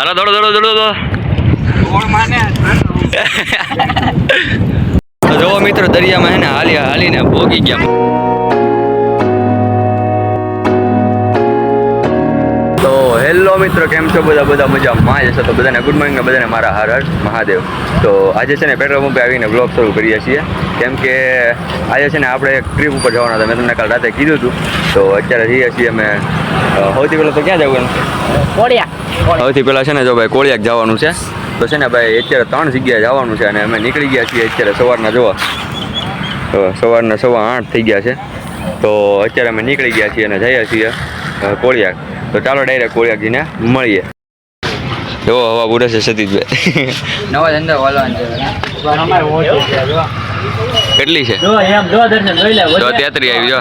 હાલો દોડો દોડો દોડો દોડો. જોવો મિત્રો દરિયામાં હે ને હાલી હાલીને ભોગી ગયા. તો હેલો મિત્રો કેમ છો બધા? બધા મજામાં જ હશે તો બધાને ગુડ મોર્નિંગ બધાને મારા હર હર મહાદેવ. તો આજે છે ને પેટ્રોલ પંપે આવીને બ્લોગ શરૂ કરીએ છીએ. કેમ કે આજે છે ને આપણે એક ટ્રીપ ઉપર જવાના હતા. મેં તમને કાલ રાતે કીધું હતું. તો અત્યારે જઈએ છીએ અમે સૌથી પહેલાં તો ક્યાં જવું કોળિયા. સૌથી પહેલાં છે ને જો ભાઈ કોળિયાક જવાનું છે. તો છે ને ભાઈ અત્યારે ત્રણ જગ્યાએ જવાનું છે અને અમે નીકળી ગયા છીએ અત્યારે સવારના જોવા. સવારના સવા આઠ થઈ ગયા છે. તો અત્યારે અમે નીકળી ગયા છીએ અને જઈએ છીએ કોળિયાક. તો ચાલો ડાયરેક્ટ કોળિયાકજીને મળીએ. એવો હવા પૂરે છે સતીશભાઈ. નવા ધંધા વાળવાનો કેટલી છે? જો એમ જો દર્શન જોઈ લે જો તેત્રી આવી જો.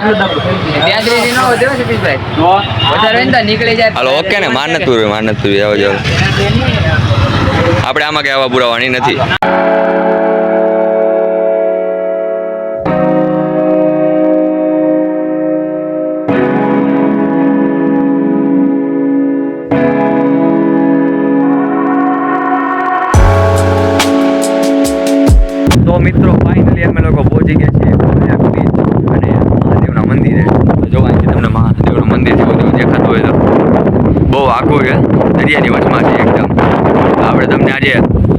ત્યાં સુધી ન વધ્યો સતીશભાઈ. વધારે ને નીકળી જાય. હાલો ઓકે ને નથી પૂરવી આવો જાવ આપણે આમાં કઈ હવા પુરાવાની નથી. મિત્રો ફાઇનલી અમે લોકો પહોંચી ગયા છીએ અને મહાદેવના મંદિરે. જો અહીંથી તમને મહાદેવનું મંદિર જેવું જેવું દેખાતું હોય તો બહુ આખું છે, દરિયાની વચમાં છે એકદમ. આપણે તમને આજે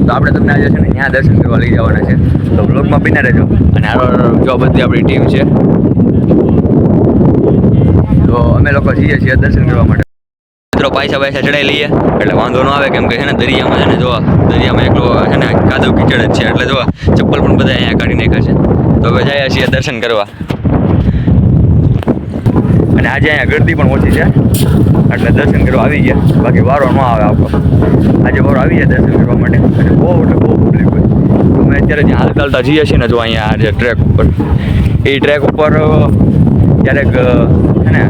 તો આપણે તમને આજે છે ને ત્યાં દર્શન કરવા લઈ જવાના છે. તો બ્લોગમાં બિના રહેજો. અને હારો જો બધી આપણી ટીમ છે. તો અમે લોકો જઈએ છીએ દર્શન કરવા માટે. મિત્રો પૈસા પૈસા ચડાઈ લઈએ. એટલે વાંધો ન આવે, કેમ કે છે ને દરિયામાં છે ને જોવા, દરિયામાં એકલો છે કાદવ કીચડ જ છે. એટલે જોવા, ચપ્પલ પણ બધા અહીંયા કાઢી નાખ્યા છે. તો હવે જઈએ છીએ દર્શન કરવા. અને આજે અહીંયા ગરદી પણ ઓછી છે. એટલે દર્શન કરવા આવી ગયા. બાકી વારો ન આવે આપણો. આજે વારો આવી જાય દર્શન કરવા માટે. અને બહુ એટલે બહુ પબ્લિક હોય તો અમે અત્યારે જ્યાં હાલ ચાલતા જઈએ છીએ ને જો અહીંયા આજે ટ્રેક ઉપર. એ ટ્રેક ઉપર ક્યારેક ને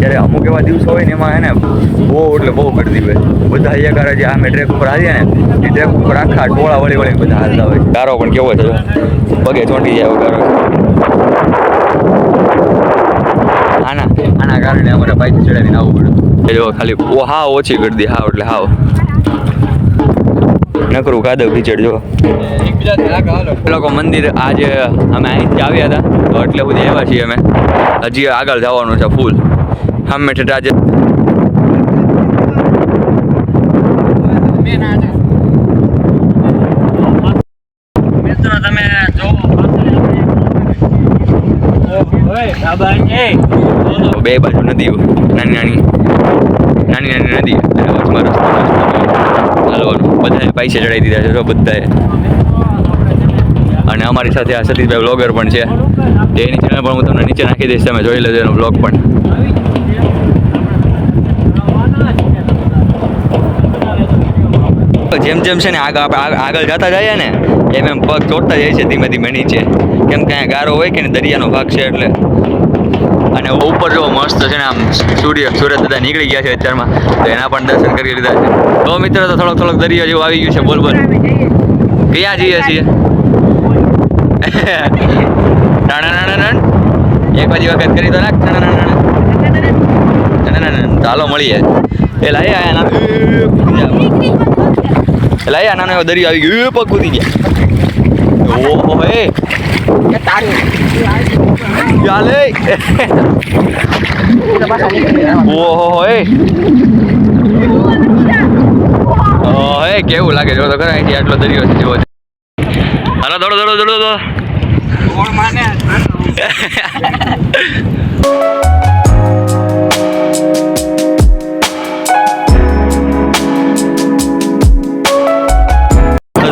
જ્યારે અમુક એવા દિવસો હોય ને એમાં હે ને બહુ એટલે બહુ ગરદી હોય. બધા અહીંયા જે અમે ટ્રેક ઉપર આવીએ ને એ ટ્રેક ઉપર આખા ટોળા વળી વળી બધા હાલતા હોય. ગારો પણ કેવો છે પગે ચોંટી જાય ગારો. આના આના કારણે અમારે બાઇક ચડાવીને આવવું પડ્યું એ જો ખાલી ઓ હા ઓછી ગરદી હા એટલે હાવ. નકરું કાદવ ખીચડ જો. લોકો મંદિર આજે અમે અહીંથી આવ્યા હતા તો એટલે સુધી એવા છીએ અમે. હજી આગળ જવાનું છે ફૂલ અમે ઠેઠા જે બે બાજુ નદીઓ નાની નાની નાની નાની નદી વચમાં રસ્તો રસ્તો બધાએ પૈસા ચડાવી દીધા છે બધાએ અને અમારી સાથે આ સતીશભાઈ બ્લોગર પણ છે. એની ચેનલ પણ હું તમને નીચે નાખી દઈશ, તમે જોઈ લેજો એનો બ્લોગ પણ. જેમ જેમ છે ને આગળ આગળ જતા જઈએ ને, એમ એમ પગ ચોટતા જાય છે ધીમે ધીમે નીચે. કેમ કે અહીંયા ગારો હોય કે ને દરિયાનો ભાગ છે એટલે. અને ઉપર જો મસ્ત છે ને આમ સૂર્ય સૂર્ય દાદા નીકળી ગયા છે અત્યારમાં, તો એના પણ દર્શન કરી લીધા છે. તો મિત્રો, તો થોડોક થોડોક દરિયો જેવું આવી ગયું છે, બોલ બોલ. ક્યાં જઈએ છીએ. એક બાજુ વખત કરી દો નાખ. ચાલો મળીએ. એ લાય આયા ના એ લાય આ નાનો એવો દરિયો આવી ગયો. પગ કૂદી ગયા ઓહો હે ચાલે. ઓહો હે ઓહો કેવું લાગે? જો તો ખરા અહીંથી આટલો દરિયો છે જેવો. હાલો, દોડો દોડો દોડો દોડો.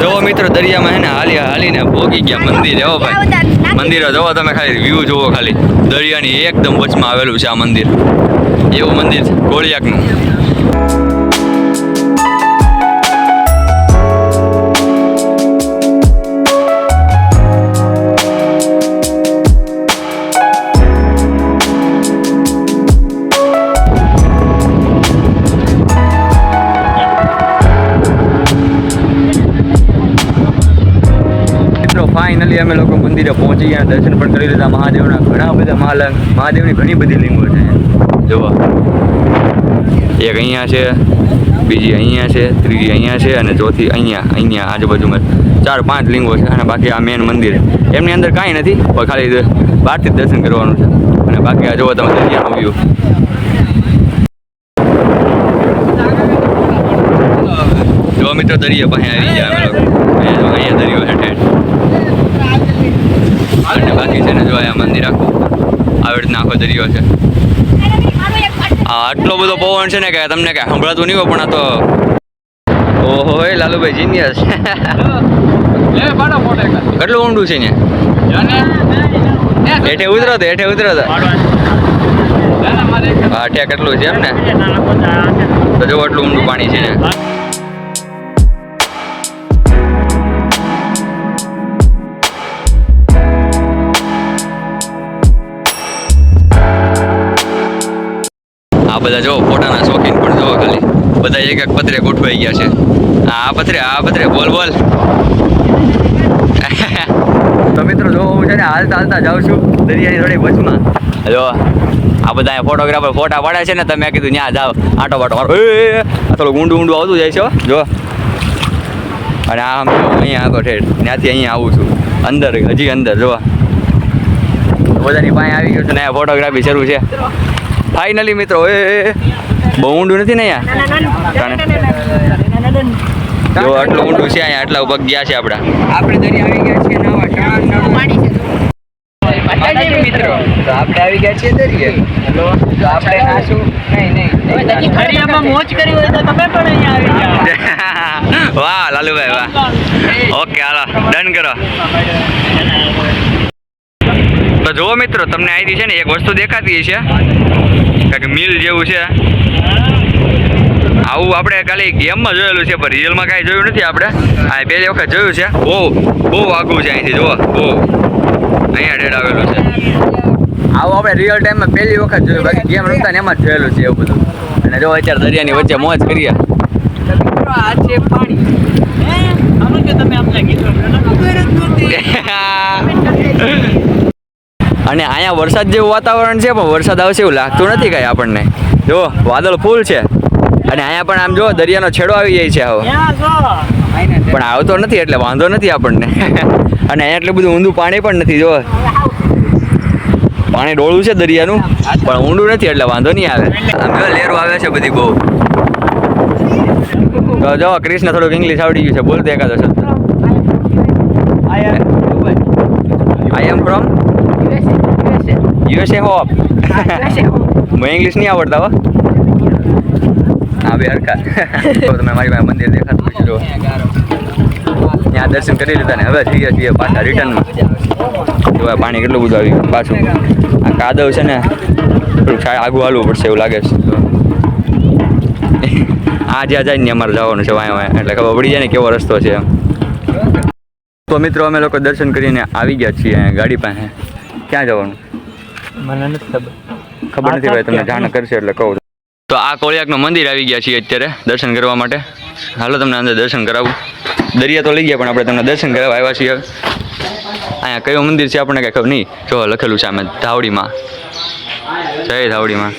જોવો મિત્રો, દરિયામાં હે ને હાલી હાલીને ભોગી ગયા મંદિર, હો ભાઈ. મંદિર જોવો તમે ખાલી વ્યૂ જોવો ખાલી. દરિયાની એકદમ વચમાં આવેલું છે આ મંદિર. એવું મંદિર છે ફાઇનલી અમે લોકો મંદિરે પહોંચી ગયા, દર્શન પણ કરી લીધા. મહાદેવના ઘણા બધા મહાલ મહાદેવની ઘણી બધી લિંગો છે. જોવા એક અહીંયા છે, બીજી અહીંયા છે, ત્રીજી અહીંયા છે અને ચોથી અહીંયા અહીંયા આજુબાજુમાં ચાર, પાંચ લિંગો છે અને બાકી આ મેન મંદિર. એમની અંદર કાંઈ નથી, પણ ખાલી બહારથી દર્શન કરવાનું છે. અને બાકી આ જુઓ તમે દરિયાનો વ્યૂ જો મિત્રો, દરિયા પાસે આવી ગયા અહીંયા દરિયો ઠેઠ અને બાકી છે ને જો આ મંદિર આખું. આવી રીતના આખો દરિયો છે. આટલો બધો પવન છે ને કે તમને કાંઈ સંભળાતું નહીં હોય પણ આ તો ઓહો એ લાલુભાઈ જીનિયસ કેટલું ઊંડું છે ને હેઠે ઉતરો તો હેઠે ઉતરો તો. હા કેટલું છે એમ ને? તો જો આટલું ઊંડું પાણી છે ને. આ બધા જો ફોટાના શોખીન પણ જો ખાલી બધા એક એક પત્રે ગોઠવાઈ ગયા છે. આ પત્રે આ પત્રે બોલ બોલ. તો મિત્રો જો હું છે ને હાલતા હાલતા જાઉં છું દરિયાની થોડી વચમાં. જો આ બધા ફોટોગ્રાફર ફોટા પાડે છે ને તમે કીધું ત્યાં જાઓ આટો બાટો મારો. આ થોડું ઊંડું ઊંડું આવતું જાય છે. જો. અને આ આમ અહીંયા આગળ ઠેઠ ત્યાંથી અહીંયા આવું છું અંદર હજી અંદર જો. બધાની પાસે આવી ગયું છે ને ફોટોગ્રાફી શરૂ છે. ફાઇનલી મિત્રો એ. બહુ ઊંડું નથી ને અહીંયા? જો આટલું ઊંડું છે અહીંયા આટલા ઉપર ગયા છે આપણા. આપણે દરિયા આવી ગયા છીએ નવા શાળા પાણી છે મિત્રો. તો આપણે આવી ગયા છીએ દરિયે. તો આપણે નાશું નહીં નહીં દરિયામાં મોજ કરી હોય તો તમે પણ અહીંયા આવી જાઓ વાહ લાલુભાઈ વાહ. ઓકે હાલો ડન કરો. તો જુઓ મિત્રો તમને આવી છે ને એક વસ્તુ દેખાતી છે. કાંઈક મિલ જેવું છે. આવું આપણે ખાલી ગેમમાં જોયેલું છે પણ રિયલમાં કાંઈ જોયું નથી આપણે. આ પહેલી વખત જોયું છે. બહુ બહુ આઘું છે અહીંથી જુઓ બહુ. અહીંયા ડેડ આવેલું છે. આવું આપણે રિયલ ટાઈમમાં પહેલી વખત જોયું. બાકી ગેમ રમતા ને એમાં જ જોયેલું છે એવું બધું. અને જો અત્યારે દરિયાની વચ્ચે મોજ કરીએ. આ છે પાણી તમે અને અહીંયા વરસાદ જેવું વાતાવરણ છે પણ વરસાદ આવશે એવું લાગતું નથી કાંઈ આપણને. જો વાદળ ફૂલ છે. અને અહીંયા પણ આમ જો દરિયાનો છેડો આવી જાય છે હવે પણ આવતો નથી એટલે વાંધો નથી આપણને. અને અહીંયા એટલું બધું ઊંડું પાણી પણ નથી જો પાણી ડોળું છે દરિયાનું પણ ઊંડું નથી એટલે વાંધો નહીં આવે. લેરો આવે છે બધી બહુ. તો જો ક્રિષ્ણ થોડુંક ઇંગ્લિશ આવડી ગયું છે બોલતો એકાદો શબ્દ. I am from USA hope મને ઇંગ્લિશ નહીં આવડતા હો. હા બે હરખા. તો તમે મારી પાસે મંદિર દેખાતું પછી જો ત્યાં દર્શન કરી લીધા ને હવે જઈએ છીએ પાછા રિટર્નમાં જોવા પાણી કેટલું બધું આવી ગયું પાછું. આ કાદવ છે ને થોડુંક આગું હાલવું પડશે એવું લાગે છે. આ જ્યાં જાય ને અમારે જવાનું છે વાંય વાંય. એટલે ખબર પડી જાય ને કેવો રસ્તો છે તો મિત્રો અમે લોકો દર્શન કરીને આવી ગયા છીએ ગાડી પાસે. ક્યાં જવાનું? મને નથી ખબર. ખબર નથી ભાઈ તમને જાણ કરશે એટલે કહું તો આ કોળિયાકનું મંદિર આવી ગયા છીએ અત્યારે દર્શન કરવા માટે. હાલો તમને અંદર દર્શન કરાવું. દરિયા તો લઈ ગયા પણ આપણે તમને દર્શન કરાવવા આવ્યા છીએ અહીંયા કયું મંદિર છે આપણને કંઈ ખબર નહીં. જો લખેલું છે આમે ધાવડીમાં. જય ધાવડીમાં.